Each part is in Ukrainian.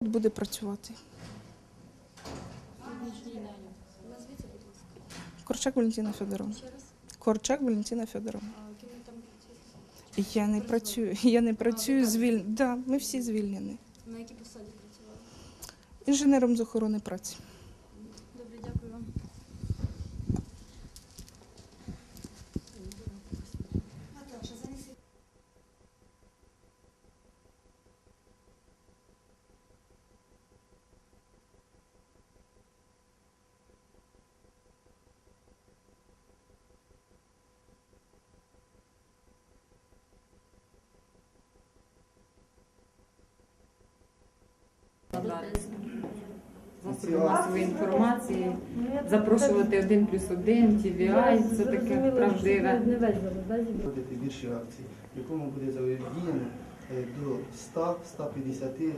буде працювати. Корчак Валентина Федоровна. Корчак Валентина Федоровна. Я не працюю. Я не працюю звіль... Да, ми всі звільнені. На якій посаді працювали? Інженером з охорони праці. Засоби масової інформації, запрошувати один плюс один, TVI, це таке правдиве. проводити більші акції, в якому буде задіяно е, до 100-150 е,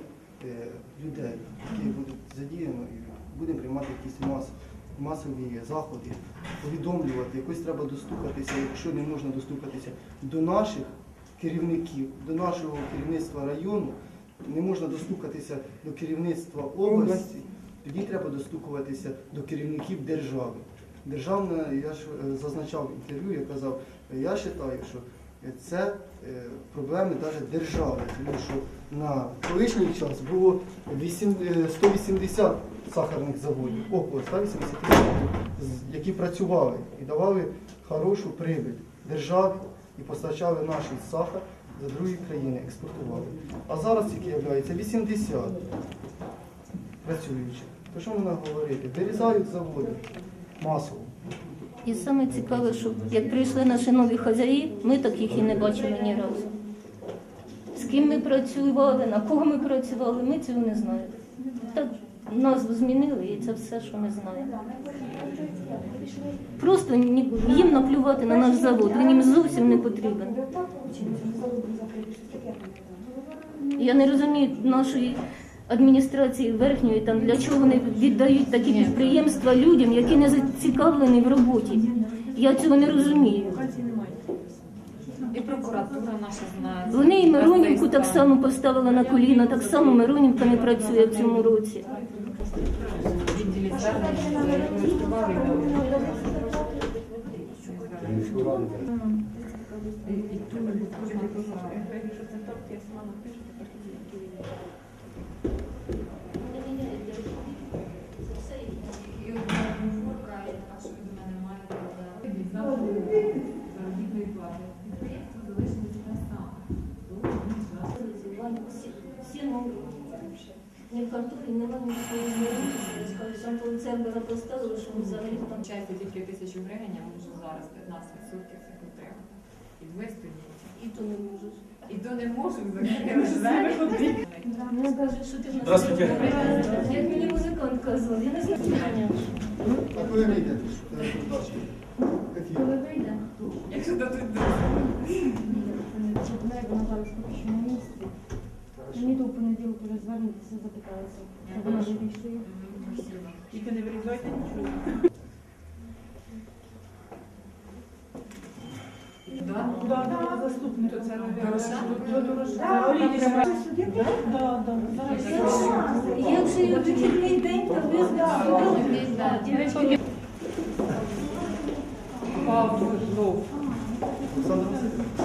людей, які будуть задіяно і будемо приймати якісь мас, масові заходи, повідомлювати, якось треба достукатися, якщо не можна достукатися до наших керівників, до нашого керівництва району, не можна достукатися до керівництва області, тоді треба достукуватися до керівників держави. Державна, я ж е, зазначав в інтерв'ю, я казав, я вважаю, що це е, проблеми навіть держави, тому що на колишній час було е, 180 сахарних заводів, около 180 які працювали і давали хорошу прибиль державі і постачали наш сахар за другі країни, експортували. А зараз тільки являється 80 працюючих. То що можна говорити? Вирізають заводи масово. І саме цікаве, що як прийшли наші нові хазяї, ми таких і не бачили ні разу. З ким ми працювали, на кого ми працювали, ми цього не знаємо. Так назву змінили і це все, що ми знаємо. Просто їм наплювати на наш завод, він їм зовсім не потрібен. Я не розумію нашої адміністрації верхньої, там для чого вони віддають такі підприємства людям, які не зацікавлені в роботі. Я цього не розумію. І прокуратура наша знає. Вони і Миронівку так само поставили на коліна, так само Миронівка не працює в цьому році. Відділі Ні в картоплі, ні в. Там полицербера поставили, що взагалі там Получається тільки тисячу гривень, я можу зараз 15% їх отримати. І ви стоїть. І то не можуть. І то не можу закрити. Мені кажуть, що ти Здравствуйте. Як мені музикант казав, я не знаю. А коли ви йдете? Коли вийде? Якщо дадуть Мені до понеділку вже звернутися, запиталися. Щоб вона вирішує. Тільки не вирізайте нічого. Да? Да, да, заступник. Це Дорожча? Да, да. Якщо є вихідний день, то ви знаєте. Павлов. Олександр Васильович?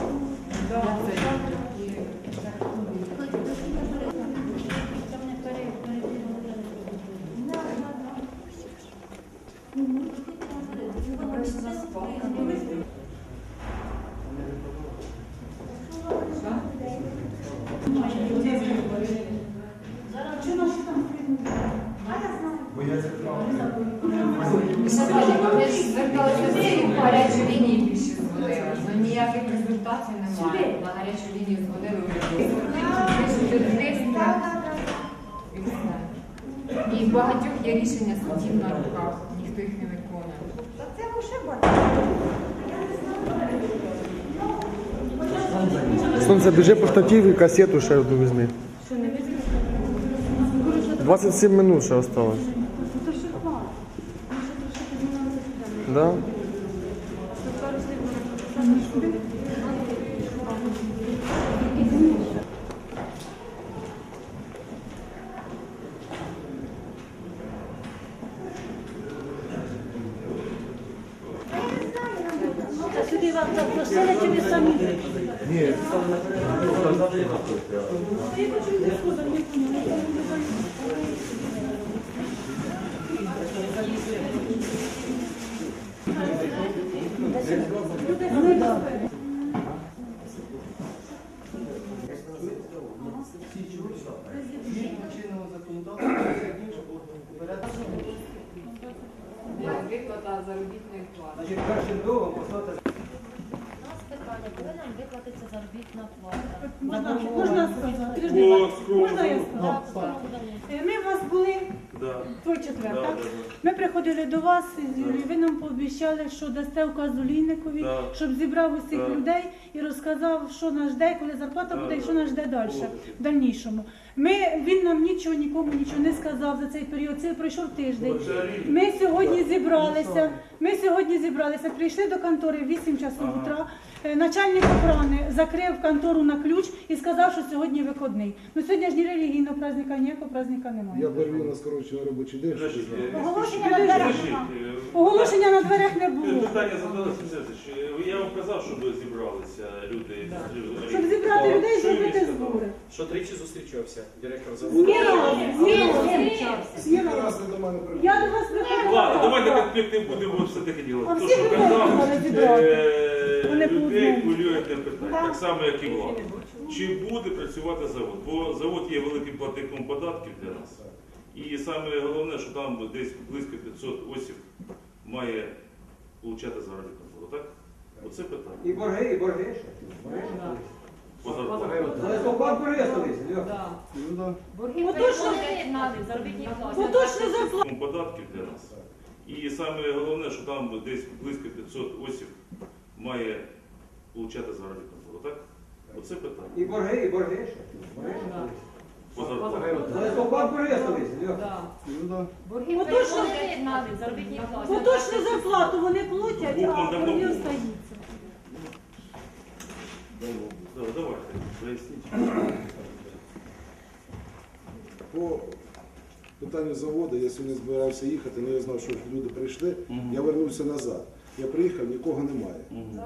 Ж зверталися в гарячу лінію більше дзвонили. Ну ніяких результатів немає. На гарячу лінію дзвонили вже. І в багатьох є рішення судів на руках, ніхто їх не виконує. Сонце біжи по штатів касету ще одну візьми. 27 минут ще осталось. Да? Сюди вас Você заробітна плата? Можна, можна сказати? Можна я скажу? Е, Ми у вас були Да. той четвер, Да, так? да, да. Ми приходили до вас з Юлією, ви нам пообіцяли, що дасте указ Олійникові, Да. щоб зібрав усіх Да. людей і розказав, що нас жде, коли зарплата Да, буде і да. що нас жде далі, в дальнішому. Ми, він нам нічого, нікому нічого не сказав за цей період. Це пройшов тиждень. Ми сьогодні зібралися. Ми сьогодні зібралися, прийшли до контори в 8 часу Ага. утра. Е, Начальник охорони закрив контору на ключ і сказав, що сьогодні виходний. Ну сьогодні ж ні релігійного праздника, ніякого праздника немає. Я беру на скорочений робочий день. е, Оголошення на дверях. е, Оголошення на дверях не було. Питання задали Сенсевич. Я вам казав, щоб зібралися люди. люди. Щоб зібрати людей, що зробити сказав? збори. Що тричі зустрічався директор заводу. Скільки раз ви до мене приходили? Я до вас приходила. Ладно, давайте конфлікт не будемо все таке А діло. То, всі що казав, е, Вони по людей хвилює те питання, так само, як і влада. Чи буде працювати завод? Бо завод є великим платником податків для нас. І саме головне, що там десь близько 500 осіб має отримати заробітну плату, так? Оце питання. І борги, і борги ще. Борги ще були. По зарплаті. Борги остались. Льох. Ну, да. Борги Поточно- переходять заробітні плати. Поточно зарплата. Податків для нас. І саме головне, що там десь близько 500 осіб має отримати заробітну плату, так? Оце питання. І борги, і борги ще. Борги ще. По зарплаті. Листопад борги. Ну, да. борги Поточно- переходять заробітні плати. Поточну зарплату вони платять, а борги остаються. Да, Давайте, поясніть. По питанню заводу, я сьогодні збирався їхати, але я знав, що люди прийшли. Я вернувся назад. Я приїхав, нікого немає. Мгм.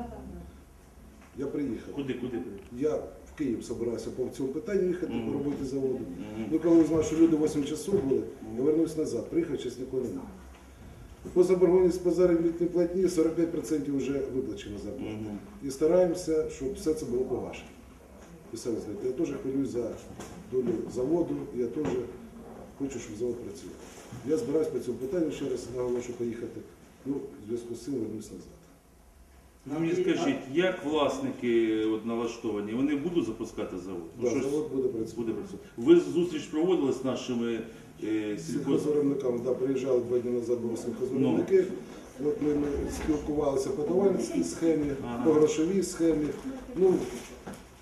Я приїхав. Куди, куди? Я в Київ збирався по цьому питанню їхати по роботі заводу. Ну, коли узнав, що люди 8 часов були, я вернувся назад. Приїхав, чесно, нікого немає. По заборгованості по заробітній платні 45% вже виплачено зарплата. Мгм. І стараємося, щоб все це було погашено. Ви самі знаєте, я теж хвилююсь за долю заводу, я теж хочу, щоб завод працював. Я збираюсь по цьому питанню ще раз наголошу поїхати. Ну, в зв'язку з цим вернусь назад. Ви мені скажіть, як власники от, налаштовані, вони будуть запускати завод? Ну, Да, щось завод буде працювати. буде працювати. Ви зустріч проводили з нашими е, сільхоз... Сільхозвиробниками, да, приїжджали два дні назад були сільхозвиробники. От ми, ми спілкувалися по товарницькій схемі, Ага. по грошовій схемі. Ну,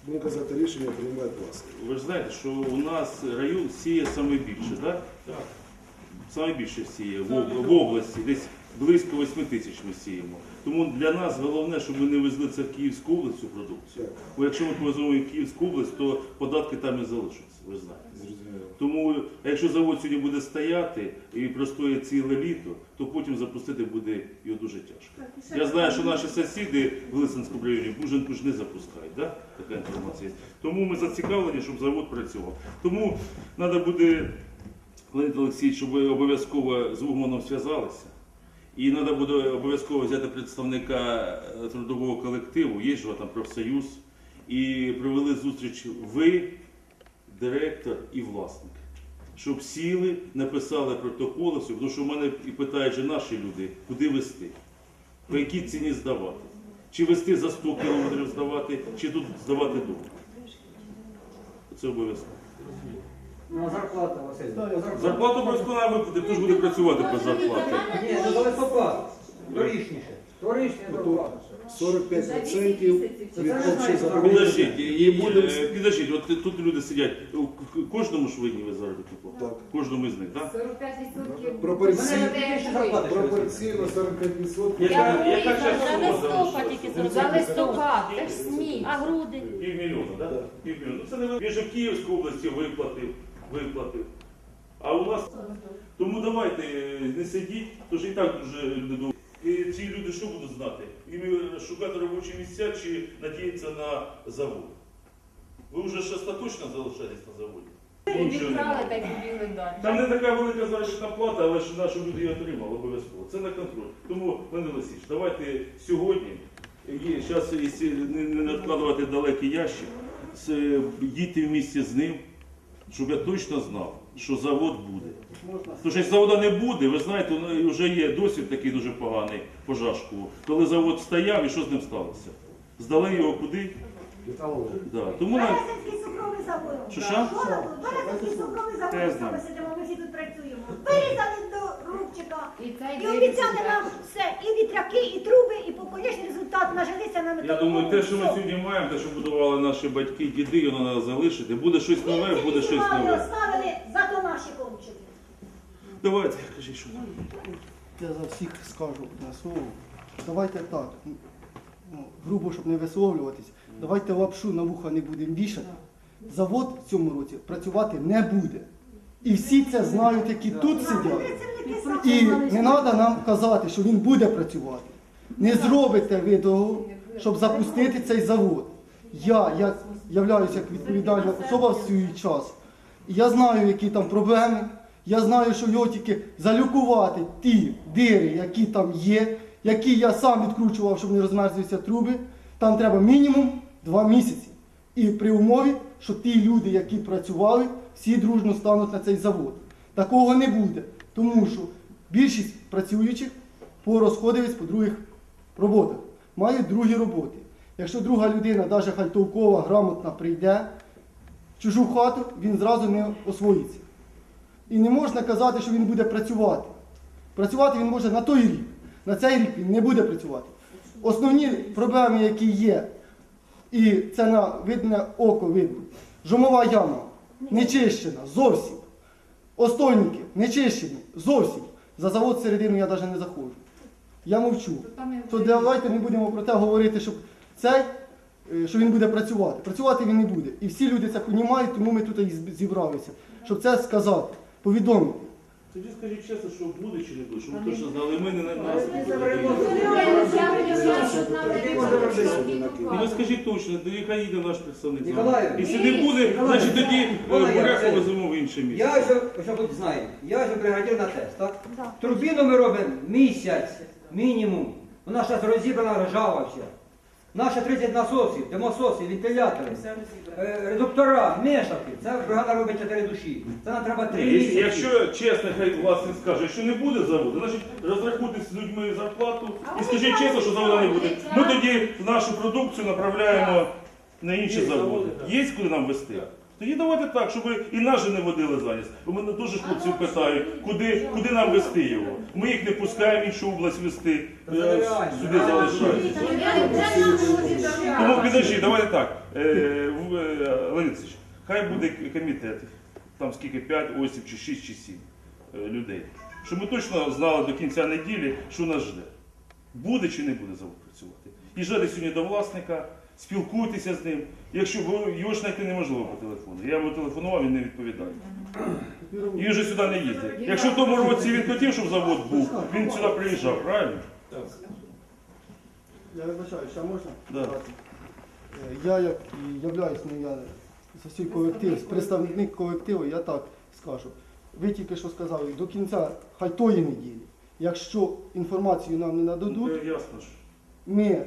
будемо казати, рішення приймають власне. Ви ж знаєте, що у нас район сіє саме більше, так? Так. Саме більше сіє в, об- в області, десь близько 8 тисяч ми сіємо. Тому для нас головне, щоб ми не везли це в Київську область цю продукцію. Бо якщо ми повеземо в Київську область, то податки там і залишаться, ви знаєте. Тому якщо завод сьогодні буде стояти і простоїть ціле літо, то потім запустити буде його дуже тяжко. Я знаю, що наші сусіди в Лисинському районі Буженку ж не запускають, да? така інформація. є. Тому ми зацікавлені, щоб завод працював. Тому треба буде, Леонід Олексійович, щоб ви обов'язково з Угманом зв'язалися. І треба буде обов'язково взяти представника е, трудового колективу, є ж там профсоюз, і провели зустріч ви, директор і власник. Щоб сіли, написали протоколи, тому що в мене і питають же наші люди, куди вести, по якій ціні здавати. Чи вести за 100 кілометрів здавати, чи тут здавати довго. Це обов'язково. Ну, зарплата, Василь. Зарплату обов'язково треба виплатити, хто ж буде працювати без зарплати. Ні, це за листопад. Торічніше. Торічня зарплата. 45% від общої заборгованості. Підождіть, і, будемо- е, підождіть, от тут люди сидять. У к- Кожному ж винні ви заробітну плату? Так. Кожному з них, так? 45% Пропорційно-. Пропорційно 45%. Яка, яка За листопад тільки За листопад, це ж СМІ. А грудень? Півмільйона, так? Півмільйона. Ну це не ви- він же в Київській області виплатив, виплатив. А у нас. Тому давайте е, не сидіть, тож і так дуже люди думають. І ці люди що будуть знати? Їм е, шукати робочі місця чи надіятися на завод? Ви вже ж остаточно залишаєтесь на заводі? Відкрали та й побігли далі. Там не така велика заробітна плата, але ж наші люди її отримали обов'язково. Це на контроль. Тому, Леонід Олексійович, давайте сьогодні, зараз не, відкладувати далекий ящик, їдьте в місті з ним, щоб я точно знав, що завод буде. Тому що як заводу не буде, ви знаєте, ну, вже є досвід такий дуже поганий по Жашкову, коли завод стояв і що з ним сталося? Здали його куди? Да. Тому на... Березинський цукровий завод. Що, що? Березинський цукровий завод, Теж що знаю. ми сидимо, ми всі тут працюємо. Вирізали до рубчика. І І обіцяли нам все, і вітряки, і труби, і по конечний результат на Я думаю, те, що ми сьогодні маємо, те, що будували наші батьки, діди, воно треба залишити. Буде щось нове, буде щось нове. оставили, зато наші кончили. Давайте, кажіть, що. Я за всіх скажу одне слово. Давайте так, ну, грубо, щоб не висловлюватись, давайте лапшу на вуха не будемо вішати. Завод в цьому році працювати не буде. І всі це знають, які тут сидять. І не треба нам казати, що він буде працювати. Не зробите ви того, щоб запустити цей завод. Я, я являюся як відповідальна особа в свій час. Я знаю, які там проблеми. Я знаю, що його тільки залюкувати ті дири, які там є, які я сам відкручував, щоб не розмерзлися труби. Там треба мінімум два місяці. І при умові, що ті люди, які працювали, всі дружно стануть на цей завод. Такого не буде, тому що більшість працюючих порозходились по других роботах, мають другі роботи. Якщо друга людина, навіть хай толкова, грамотна, прийде в чужу хату, він зразу не освоїться. І не можна казати, що він буде працювати. Працювати він може на той рік. На цей рік він не буде працювати. Основні проблеми, які є, і це на видне око видно. Жомова яма не чищена зовсім. Остойники не чищені зовсім. За завод середину я навіть не заходжу. Я мовчу. То давайте не будемо про те говорити, щоб цей, е, що він буде працювати. Працювати він не буде. І всі люди це розуміють, тому ми тут і зібралися. Щоб це сказати, повідомити. Тоді скажіть чесно, що буде чи не буде, щоб ви точно знали, ми не на нас. Ви скажіть точно, де яка їде наш представник. Якщо не буде, значить тоді е, Ніколаїв, веземо в інше місце. Я вже, щоб ви знаєте, я вже бригадір на тест, так? Турбіну ми робимо місяць, мінімум. Вона зараз розібрана ржава вся. Наші 30 насосів, демососи, вентилятори, е, редуктора, мешалки. Це бригада робить 4 душі. Це нам треба 3 Якщо- місяці. Якщо чесно, хай власник скаже, якщо не буде заводу, значить розрахуйтесь з людьми зарплату і скажіть чесно, що заводу не буде. Ми тоді нашу продукцію направляємо на інші заводи. Є куди нам вести? Тоді давайте так, щоб і нас же не водили зараз. Бо мене дуже хлопців питають, куди, куди нам вести його. Ми їх не пускаємо в іншу область вести, е, сюди залишають. Тому підожди, давайте так. Е, е, Олексійович, хай буде комітет, там скільки 5 осіб, чи 6, чи 7 е, людей. Щоб ми точно знали до кінця неділі, що нас жде. Буде чи не буде завод працювати. І Їжджайте сьогодні до власника, спілкуйтеся з ним. Якщо його ж знайти неможливо по телефону. Я йому телефонував, він не відповідає. І він вже сюди не їздить. Якщо в тому році він хотів, щоб завод був, він сюди приїжджав, правильно? Я вибачаю, ще можна? Да. Е, Я як і являюсь, ну я за свій колектив, представник колективу, я так скажу. Ви тільки що сказали, до кінця хай тої неділі. Якщо інформацію нам не Ну, нададуть, ж. ми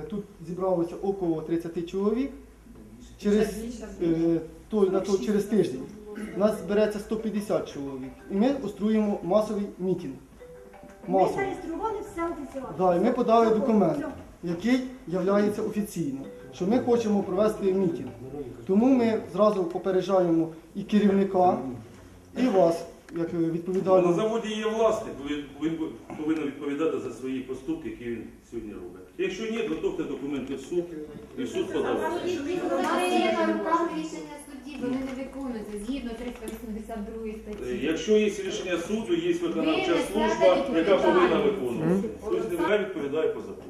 тут зібралося около 30 чоловік. Через, е, той, на то, через тиждень у нас збереться 150 чоловік. І ми устроїмо масовий мітинг. Ми Масовий. зареєстрували все офіціально. Да, і ми подали документ, який є офіційно, що ми хочемо провести мітинг. Тому ми зразу попереджаємо і керівника, і вас, як На заводі є власник, він повинен відповідати за свої поступки, які він сьогодні робить. Якщо ні, готовте документи в суд, і суд руках рішення судді, вони не виконуються згідно 382 Е, статті. Якщо є рішення суду, є виконавча служба, яка повинна виконувати. Тобто вона відповідає по закону.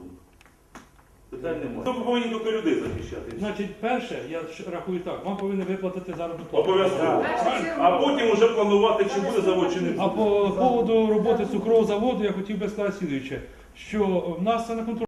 Питань немає. Ми повинні тільки людей захищати. Значить, перше, я ж рахую так, вам повинні виплатити заробітну плату. Обов'язково. А потім вже планувати, чи буде завод, чи не А буде. по поводу роботи цукрового заводу я хотів би сказати слідуюче. що в нас це на контроль.